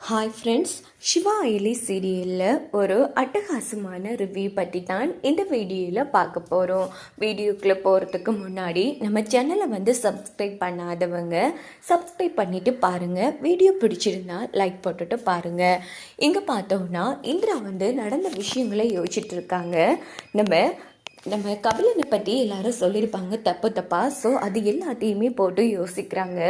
Hi friends Siva ஐலி சீரியலில் ஒரு அட்டகாசமான ரிவ்யூ பற்றி தான் இந்த வீடியோவில் பார்க்க போகிறோம் வீடியோக்குள்ளே போகிறதுக்கு முன்னாடி நம்ம சேனலை வந்து சப்ஸ்கிரைப் பண்ணாதவங்க சப்ஸ்கிரைப் பண்ணிவிட்டு பாருங்கள் வீடியோ பிடிச்சிருந்தா லைக் போட்டுட்டு பாருங்கள் இங்கே பார்த்தோம்னா இந்திரா வந்து நடந்த விஷயங்களை யோசிச்சுட்டு இருக்காங்க. நம்ம நம்ம கபிலனை பற்றி எல்லாரும் சொல்லியிருப்பாங்க. தப்பு தப்பாக ஸோ அது எல்லாத்தையுமே போட்டு யோசிக்கிறாங்க.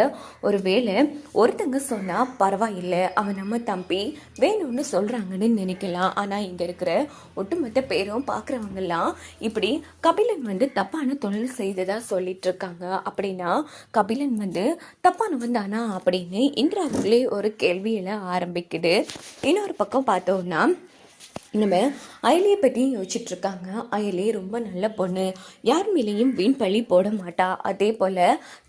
ஒரு வேளை ஒருத்தங்க சொன்னால் பரவாயில்லை அவன் நம்ம தம்பி வேணும்னு சொல்கிறாங்கன்னு நினைக்கலாம். ஆனால் இங்கே இருக்கிற ஒட்டுமொத்த பேரும் பார்க்குறவங்கெல்லாம் இப்படி கபிலன் வந்து தப்பான தொழில் செய்ததாக சொல்லிட்டு இருக்காங்க அப்படின்னா கபிலன் வந்து தப்பானவன் தானா அப்படின்னு இந்திராவுக்குள்ளே ஒரு கேள்வியில் ஆரம்பிக்குது. இன்னொரு பக்கம் பார்த்தோம்னா நம்ம அயலியை பற்றி யோசிச்சுட்டு இருக்காங்க அயலே ரொம்ப நல்ல பொண்ணு. யார் மேலேயும் வீண் பழி போட மாட்டா. அதே போல்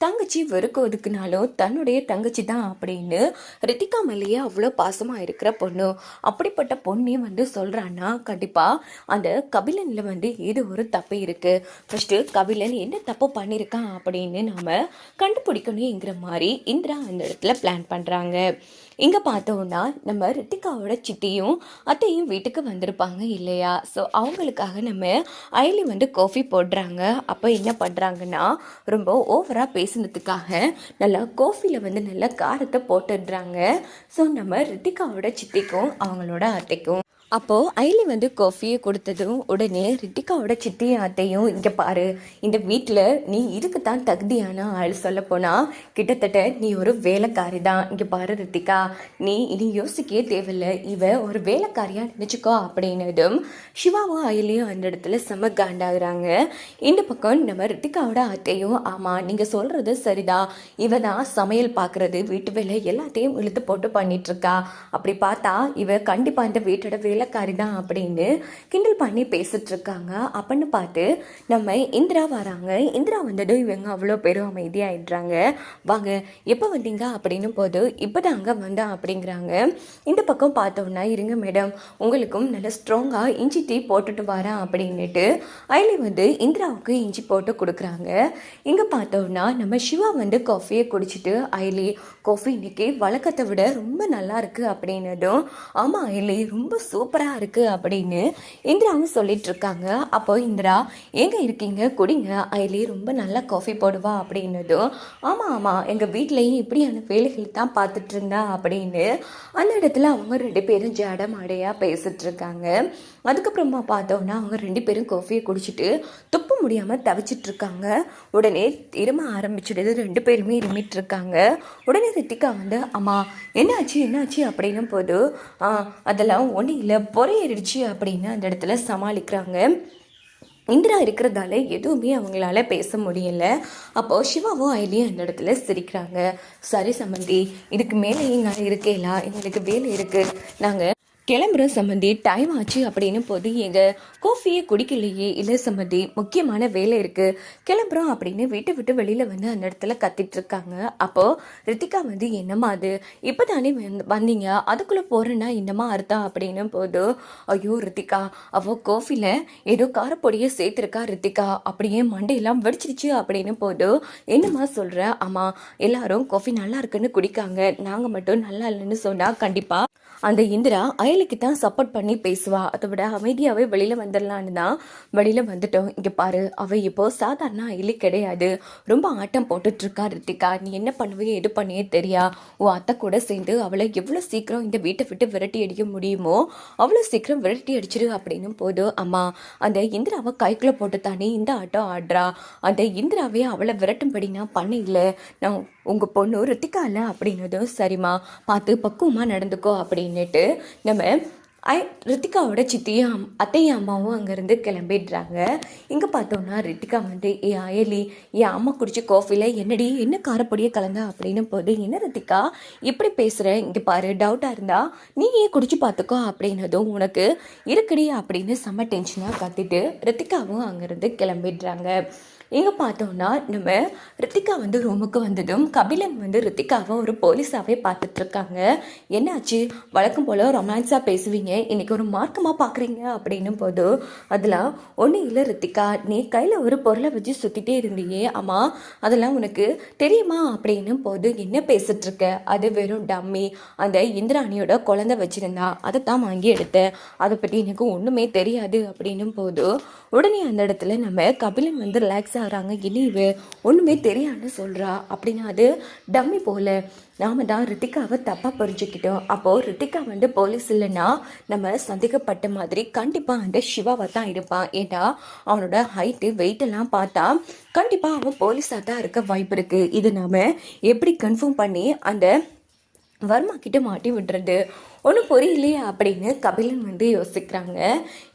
தங்கச்சி வெறுக்க ஒதுக்குனாலும் தன்னுடைய தங்கச்சி தான் அப்படின்னு ரித்திகா மேலேயே அவ்வளோ பாசமாக இருக்கிற பொண்ணு. அப்படிப்பட்ட பொண்ணே வந்து சொல்கிறான்னா கண்டிப்பாக அந்த கபிலனில் வந்து ஏதோ ஒரு தப்பு இருக்குது ஃபஸ்ட்டு கபிலன் என்ன தப்பு பண்ணியிருக்கான் அப்படின்னு நாம் கண்டுபிடிக்கணுங்கிற மாதிரி இந்திரா அந்த இடத்துல பிளான் பண்ணுறாங்க இங்கே பார்த்தோம்னா நம்ம ரித்திகாவோட சித்தியும் அத்தையும் வீட்டுக்கு வந்திருப்பாங்க இல்லையா? ஸோ அவங்களுக்காக நம்ம அயலி வந்து காஃபி போடுறாங்க. அப்போ என்ன பண்ணுறாங்கன்னா ரொம்ப ஓவராக பேசுனதுக்காக நல்லா காஃபியில் வந்து நல்லா காரத்தை போட்டுடுறாங்க. ஸோ நம்ம ரித்திகாவோட சித்திக்கும் அவங்களோட அத்தைக்கும் அப்போது ஐலி வந்து காஃபியை கொடுத்ததும் உடனே ரித்திகாவோட சித்தியும் அத்தையும் இங்கே பாரு இந்த வீட்டில் நீ இதுக்கு தான் தகுதியான ஆள் சொல்ல போனால் கிட்டத்தட்ட நீ ஒரு வேலைக்காரி தான் இங்கே பாரு ரித்திகா நீ இனி யோசிக்கவே தேவையில்லை. இவ ஒரு வேலைக்காரியாக நினச்சிக்கோ அப்படின்னதும் சிவாவும் அயலியும் அந்த இடத்துல செம காண்டாகிறாங்க. இந்த பக்கம் நம்ம ரித்திகாவோட அத்தையும் ஆமாம் நீங்கள் சொல்கிறது சரிதான் இவ தான் சமையல் பார்க்குறது வீட்டு வேலை எல்லாத்தையும் இழுத்து போட்டு பண்ணிகிட்ருக்கா அப்படி பார்த்தா இவ கண்டிப்பாக இந்த வீட்டோட வேலை வெள்ளக்காரி தான் அப்படின்னு கிண்டல் பண்ணி பேசிட்டு இருக்காங்க. அப்படின்னு பார்த்து நம்ம இந்திரா வராங்க. இந்திரா வந்ததும் இவங்க அவ்வளோ பேரும் அமைதியாகிடுறாங்க வாங்க எப்போ வந்தீங்க அப்படின்னு போது இப்போ தாங்க வந்தேன் அப்படிங்கிறாங்க. இந்த பக்கம் பார்த்தோன்னா இருங்க மேடம் உங்களுக்கும் நல்ல ஸ்ட்ராங்காக இஞ்சி டீ போட்டுட்டு வரேன் அப்படின்னுட்டு அயலி வந்து இந்திராவுக்கு இஞ்சி போட்டு கொடுக்குறாங்க. இங்கே பார்த்தோம்னா நம்ம சிவா வந்து காஃபியை குடிச்சிட்டு ஐலி காஃபி இன்னைக்கு வழக்கத்தை விட ரொம்ப நல்லா இருக்கு அப்படின்னதும் ஆமாம் ஐலி ரொம்ப சூப்பர் சூப்பராக இருக்குது அப்படின்னு இந்திராவும் சொல்லிட்டு இருக்காங்க. அப்போ இந்திரா எங்கே இருக்கீங்க? குடிங்க. அதிலே ரொம்ப நல்லா காஃபி போடுவா அப்படின்னதும் ஆமாம் ஆமாம் எங்கள் வீட்லேயும் இப்படியான வேலைகள் தான் பார்த்துட்டு இருந்தா அப்படின்னு அந்த இடத்துல அவங்க ரெண்டு பேரும் ஜாட மாடையாக பேசிட்டு இருக்காங்க. அதுக்கப்புறமா பார்த்தோன்னா அவங்க ரெண்டு பேரும் காஃபியை குடிச்சிட்டு துப்ப முடியாமல் தவிச்சிட்டு இருக்காங்க. உடனே இரும ஆரம்பிச்சிடுது. ரெண்டு பேருமே இருமிட்டு இருக்காங்க. உடனே ரித்திகா வந்து அம்மா என்னாச்சு? என்னாச்சு? அப்படின்னும் போது "ஆ, அதெல்லாம் ஒன்றும் இல்லை. பொறையேறிடுச்சு அப்படின்னு அந்த இடத்துல சமாளிக்கிறாங்க. இந்திரா இருக்கிறதால எதுவுமே அவங்களால பேச முடியல. அப்போது சிவாவும் ஐலியும் அந்த இடத்துல சிரிக்கிறாங்க. சரி சம்மந்தி இதுக்கு மேலேயும் நான் இருக்கேலா? எங்களுக்கு வேலை இருக்குது நாங்கள் கிளம்புறோம் சம்மந்தி டைம் ஆச்சு அப்படின்னு போது எங்கள் கோஃபியை குடிக்கலையே இல்லை சம்மந்தி முக்கியமான வேலை இருக்குது கிளம்புறோம் அப்படின்னு வீட்டை விட்டு வெளியில் வந்து அந்த இடத்துல கத்திட்டு இருக்காங்க. அப்போது ரித்திகா வந்து என்னம்மா அது? இப்போ தானே வந்தீங்க? அதுக்குள்ளே போகிறேன்னா என்னம்மா அர்த்தம்? அப்படின்னு போது ஐயோ ரித்திகா அவள் கோஃபியில் ஏதோ காரப்பொடியை சேர்த்துருக்கா ரித்திகா அப்படியே மண்டையெல்லாம் வெடிச்சிருச்சு. அப்படின்னு போது என்னம்மா சொல்கிற ஆமாம் எல்லாரும் காஃபி நல்லா இருக்குன்னு குடிக்காங்க. நாங்கள் மட்டும் நல்லா இல்லைன்னு சொன்னால் கண்டிப்பாக அந்த இந்திரா அயலுக்கு தான் சப்போர்ட் பண்ணி பேசுவா. அதை விட அமைதியாகவே வெளியில் வந்துடலான்னு தான் வெளியில் வந்துட்டோம். இங்கே பாரு அவள் இப்போ சாதாரண அயலி கிடையாது. ரொம்ப ஆட்டம் போட்டுட்டு இருக்கா ரித்திகா. நீ என்ன பண்ணுவே எது பண்ணியே தெரியா. உன் அத்தை கூட சேர்ந்து அவளை எவ்வளோ சீக்கிரம் இந்த வீட்டை விட்டு விரட்டி அடிக்க முடியுமோ அவ்வளோ சீக்கிரம் விரட்டி அடிச்சிடு அப்படின்னு போது அம்மா அந்த இந்திராவை கைக்குள்ளே போட்டு தானே இந்த ஆட்டம் ஆடுறா. அந்த இந்திராவே அவளை விரட்டும்படி நான் இல்லை நான் உங்கள் பொண்ணு ரித்திகா இல்லை அப்படின்னதும் சரிம்மா பார்த்து பக்குவமாக நடந்துக்கோ அப்படின்னுட்டு நம்ம ஐ ரித்திகாவோட சித்தியும் அம்- அத்தையும் அம்மாவும் அங்கேருந்து கிளம்பிடுறாங்க. இங்கே பார்த்தோம்னா ரித்திகா வந்து ஏ அயலி என் அம்மா குடிச்ச காஃபியில் என்னடி என்ன காரப்பொடியை கலந்தா? அப்படின்னு போது என்ன ரித்திகா இப்படி பேசுகிற இங்கே பாரு டவுட்டாக இருந்தால் நீ ஏன் குடிச்சு பார்த்துக்கோ? அப்படின்னதும் உனக்கு இருக்குடி அப்படின்னு செம்ம டென்ஷனாக கத்திட்டு ரித்திகாவும் அங்கேருந்து கிளம்பிடுறாங்க. இங்கே பார்த்தோம்னா நம்ம ரித்திகா வந்து ரூமுக்கு வந்ததும் கபிலன் வந்து ரித்திகாவை ஒரு போலீஸாகவே பார்த்துட்ருக்காங்க. என்னாச்சு? வழக்கம் போல் ரொமான்ஸாக பேசுவீங்க. இன்னைக்கு ஒரு மார்க்கமாக பார்க்குறீங்க அப்படின்னும் போது அதில் ஒன்றும் இல்லை ரித்திகா. நீ கையில் ஒரு பொருளை வச்சு சுற்றிட்டே இருந்தியே. ஆமாம் அதெல்லாம் உனக்கு தெரியுமா அப்படின்னும் போது என்ன பேசிகிட்ருக்க அது வெறும் டம்மி. அந்த இந்திராணியோட குழந்தை வச்சுருந்தா. அதை தான் வாங்கி எடுத்தேன் அதை பற்றி எனக்கு ஒன்றுமே தெரியாது அப்படின்னும் போது உடனே அந்த இடத்துல நம்ம கபிலன் வந்து ரிலாக்ஸ் ஆகிறாங்க இனி இவ ஒன்றுமே தெரியாதுன்னு சொல்கிறா அப்படின்னா அது டம்மி போல. நாம தான் ரித்திகாவை தப்பாக புரிஞ்சுக்கிட்டோம். அப்போது ரித்திகா வந்து போலீஸ் இல்லைன்னா நம்ம சந்தேகப்பட்ட மாதிரி கண்டிப்பாக அந்த சிவாவை தான் இருப்பான். ஏன்னா அவனோட ஹைட்டு வெயிட்டெல்லாம் பார்த்தா கண்டிப்பாக அவன் போலீஸாக தான் இருக்க வாய்ப்பு இருக்குது இது நாம் எப்படி கன்ஃபார்ம் பண்ணி அந்த வர்மா கிட்ட மாட்டி விடுறது? ஒன்றும் புரியலையே அப்படின்னு கபிலன் வந்து யோசிக்கிறாங்க.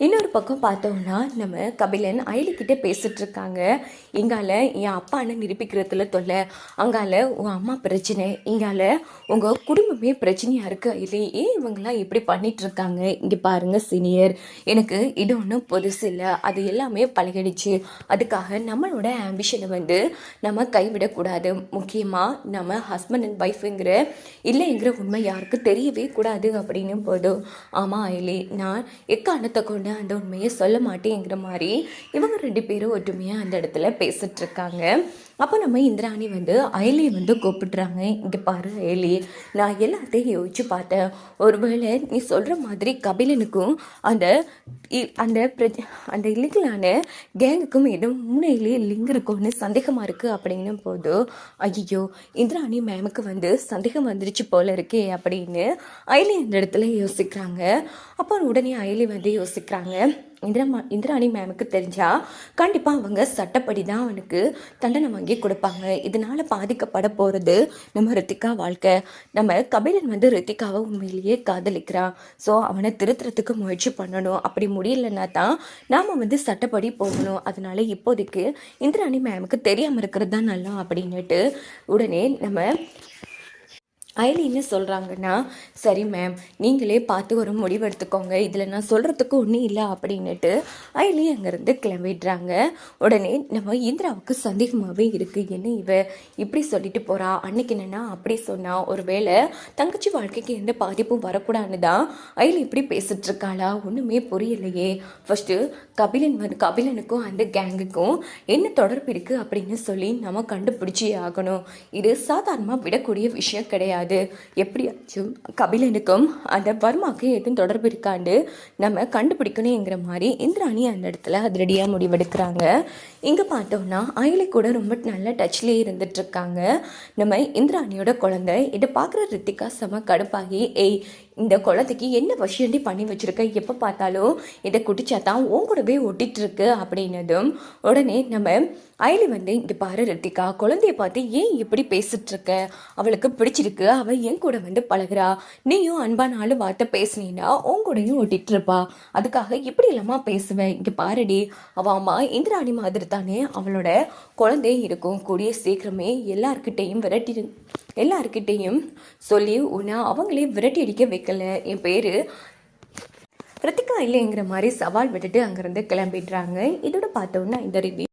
இன்னொரு பக்கம் பார்த்தோம்னா நம்ம கபிலன் அயலிக்கிட்ட பேசிகிட்ருக்காங்க இங்கால என் அப்பான்னு நிரூபிக்கிறதுல தொல்லை. அங்கால உன் அம்மா பிரச்சனை. இங்கால உங்கள் குடும்பமே பிரச்சனையாக இருக்கு. அயலி ஏன் இவங்கெல்லாம் இப்படி பண்ணிகிட்ருக்காங்க இருக்காங்க? இங்கே பாருங்கள் சீனியர் எனக்கு இது ஒன்றும் புதுசு இல்லை. அது எல்லாமே பழகிடுச்சு. அதுக்காக நம்மளோட ஆம்பிஷனை வந்து நம்ம கைவிடக்கூடாது. முக்கியமாக நம்ம ஹஸ்பண்ட் அண்ட் ஒய்ஃபுங்கிற இல்லைங்கிற உண்மை யாருக்கு தெரியவே கூடாது. அப்படின்னு போதும் ஆமாம் அயலி நான் எக்காரணத்தை கொண்டு அந்த உண்மையை சொல்ல மாட்டேங்கிற மாதிரி இவங்க ரெண்டு பேரும் ஒற்றுமையாக அந்த இடத்துல பேசிகிட்ருக்காங்க இருக்காங்க. அப்போ நம்ம இந்திராணி வந்து அயலியை வந்து கூப்பிடுறாங்க. இங்கே பாரு அயலி நான் எல்லாத்தையும் யோசிச்சு பார்த்தேன். ஒருவேளை நீ சொல்கிற மாதிரி கபிலனுக்கும் அந்த இ- அந்த பிரஜ அந்த இல்லீகலான கேங்குக்கும் ஏதோ முன்னையிலேயே லிங்க் இருக்கும்னு சந்தேகமாக இருக்குது அப்படின்னும் போது ஐயோ இந்திராணி மேமுக்கு வந்து சந்தேகம் வந்துருச்சு போல இருக்கே அப்படின்னு அயலி இந்த இடத்துல யோசிக்கிறாங்க. அப்போ உடனே அயலி வந்து யோசிக்கிறாங்க. இந்திரா இந்திராணி மேமுக்கு தெரிஞ்சா கண்டிப்பாக அவங்க சட்டப்படி தான் அவனுக்கு தண்டனை வாங்கி கொடுப்பாங்க. இதனால் பாதிக்கப்பட போகிறது நம்ம ரித்திகா வாழ்க்கை. நம்ம கபிலன் வந்து ரித்திகாவை உண்மையிலேயே காதலிக்கிறான் ஸோ அவனை திருத்துறதுக்கு முயற்சி பண்ணணும். அப்படி முடியலன்னா தான் நாம் வந்து சட்டப்படி போகணும். அதனால இப்போதைக்கு இந்திராணி மேமுக்கு தெரியாமல் இருக்கிறது தான் நல்லா அப்படின்னுட்டு உடனே நம்ம அயலி என்ன சொல்கிறாங்கன்னா சரி மேம் நீங்களே பார்த்து ஒரு முடிவு எடுத்துக்கோங்க. இதில் நான் சொல்கிறதுக்கு ஒன்றும் இல்லை அப்படின்னுட்டு அயலி அங்கேருந்து கிளம்பிடுறாங்க. உடனே நம்ம இந்திராவுக்கு சந்தேகமாகவே இருக்குது என்ன இவ? இப்படி சொல்லிட்டு போகிறா அன்னைக்கு என்னென்னா அப்படி சொன்னா ஒருவேளை தங்கச்சி வாழ்க்கைக்கு எந்த பாதிப்பும் வரக்கூடாதுன்னு தான் அயலி இப்படி பேசிகிட்ருக்காளா இருக்காளா? ஒன்றுமே புரியலையே. ஃபஸ்ட்டு கபிலன் வந்து கபிலனுக்கும் அந்த கேங்குக்கும் என்ன தொடர்பு இருக்குது அப்படின்னு சொல்லி நம்ம கண்டுபிடிச்சே ஆகணும். இது சாதாரணமாக விடக்கூடிய விஷயம் கிடையாது. எப்படியாச்சும் கபிலனுக்கும் அந்த வர்மாக்கு எதுவும் தொடர்பு இருக்காண்டு. நம்ம கண்டுபிடிக்கணுங்கிற மாதிரி இந்திராணி அந்த இடத்துல அதிரடியாக முடிவெடுக்கிறாங்க. இங்கே பார்த்தோம்னா அயலி கூட ரொம்ப நல்ல டச்லேயே இருந்துட்டு இருக்காங்க. நம்ம இந்திராணியோட குழந்தை இதை பார்க்குற ரித்திகா செம கடுப்பாகி ஏய் இந்த குழந்தைக்கு என்ன விஷயண்டி பண்ணி வச்சுருக்க? எப்போ பார்த்தாலும் இதை குடிச்சா தான் உன் கூடவே ஒட்டிட்டு அப்படின்னதும் உடனே நம்ம அயலி வந்து இங்கே பாரு ரித்திகா குழந்தைய பார்த்து ஏன் இப்படி பேசிட்டு அவளுக்கு பிடிச்சிருக்கு. அவள் என் கூட வந்து பழகுறா. நீயும் அன்பான நாலு வார்த்தை பேசுனீன்னா உன் கூடயும் ஒட்டிகிட்டு இருப்பா அதுக்காக இப்படி இல்லாமல் பேசுவேன் இங்கே பாருடி. அவ அம்மா இந்திராணி மாதிரி தானே. அவளோட குழந்தை இருக்கும். கூடிய சீக்கிரமே எல்லாருக்கிட்டேயும் விரட்டி எல்லாருக்கிட்டேயும் சொல்லி உன்னை அவங்களே விரட்டி அடிக்க வைக்கல என் பேர் ரித்திகா இல்லைங்கிற மாதிரி சவால் விட்டுட்டு அங்கேருந்து கிளம்பிடுறாங்க. இதோட பார்த்தோன்னா இந்த ரிவ்யூ